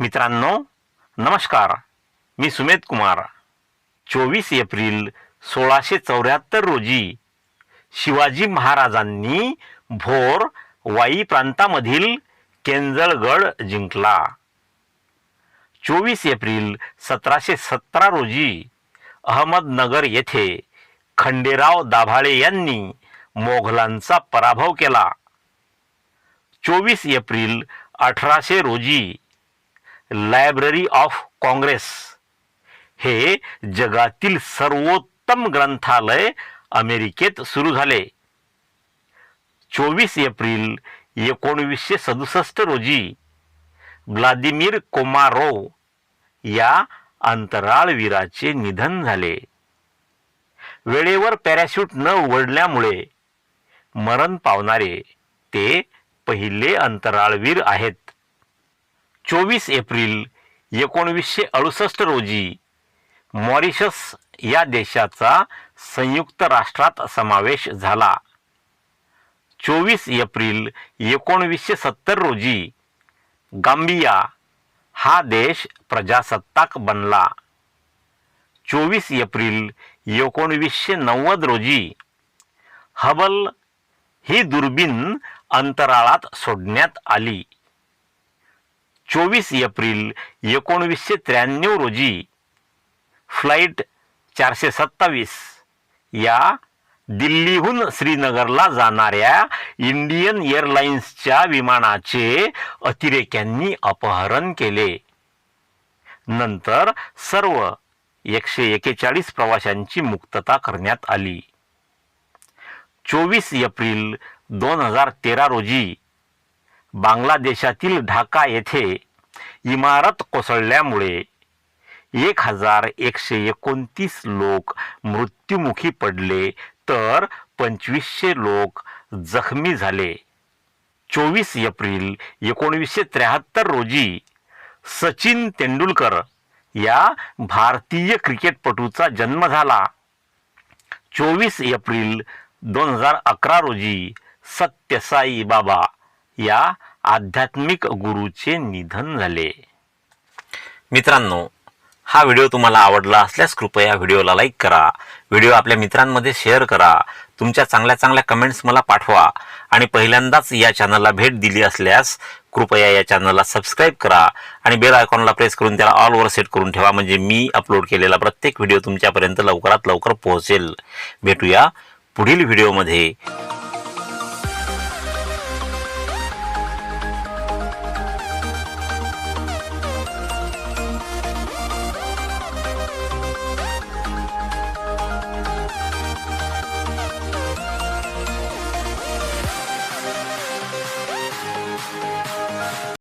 मित्रांनो नमस्कार. मी सुमेध कुमार. चोवीस एप्रिल सोळाशे चौऱ्याहत्तर रोजी शिवाजी महाराजांनी भोर वाई प्रांतामधील केंजळगड जिंकला. चोवीस एप्रिल सतराशे सतरा रोजी अहमदनगर येथे खंडेराव दाभाळे यांनी मोघलांचा पराभव केला. चोवीस एप्रिल अठराशे रोजी लायब्ररी ऑफ काँग्रेस हे जगातील सर्वोत्तम ग्रंथालय अमेरिकेत सुरू झाले. चोवीस एप्रिल एकोणवीसशे सदुसष्ट रोजी व्लादिमीर कोमारो या अंतराळवीराचे निधन झाले. वेळेवर पॅराशूट न उघडल्यामुळे मरण पावणारे ते पहिले अंतराळवीर आहेत. चोवीस एप्रिल एकोणवीसशे अडुसष्ट रोजी मॉरिशस या देशाचा संयुक्त राष्ट्रात समावेश झाला. चोवीस एप्रिल एकोणवीसशे सत्तर रोजी गांबिया हा देश प्रजासत्ताक बनला. चोवीस एप्रिल एकोणवीसशे नव्वद रोजी हबल ही दुर्बीण अंतराळात सोडण्यात आली. चोवीस एप्रिल एकोणवीसशे त्र्याण्णव रोजी फ्लाईट चारशे सत्तावीस या दिल्लीहून श्रीनगरला जाणाऱ्या इंडियन एअरलाइन्सच्या विमानाचे अतिरेक्यांनी अपहरण केले. नंतर सर्व एकशे एकेचाळीस प्रवाशांची मुक्तता करण्यात आली. चोवीस एप्रिल दोन हजार तेरा रोजी बांगलादेशातील ढाका येथे इमारत कोसळल्यामुळे एक हजार एकशे एकोणतीस लोक मृत्युमुखी पडले तर पंचवीसशे लोक जखमी झाले. चोवीस एप्रिल एकोणवीसशे त्र्याहत्तर रोजी सचिन तेंडुलकर या भारतीय क्रिकेटपटूचा जन्म झाला. चोवीस एप्रिल दोन हजार अकरा रोजी सत्यसाई बाबा या आध्यात्मिक गुरुचे निधन झाले. मित्रांनो हा व्हिडिओ तुम्हाला आवडला असल्यास कृपया व्हिडिओला लाईक करा. व्हिडिओ आपल्या मित्रांमध्ये शेअर करा. तुमच्या चांगल्या चांगल्या कमेंट्स मला पाठवा. आणि पहिल्यांदाच या चॅनलला भेट दिली असल्यास कृपया या चॅनलला सबस्क्राईब करा. आणि बेल आयकॉनला प्रेस करून त्याला ऑलवर सेट करून ठेवा. म्हणजे मी अपलोड केलेला प्रत्येक व्हिडिओ तुमच्यापर्यंत लवकरात लवकर पोहोचेल. भेटूया पुढील व्हिडिओमध्ये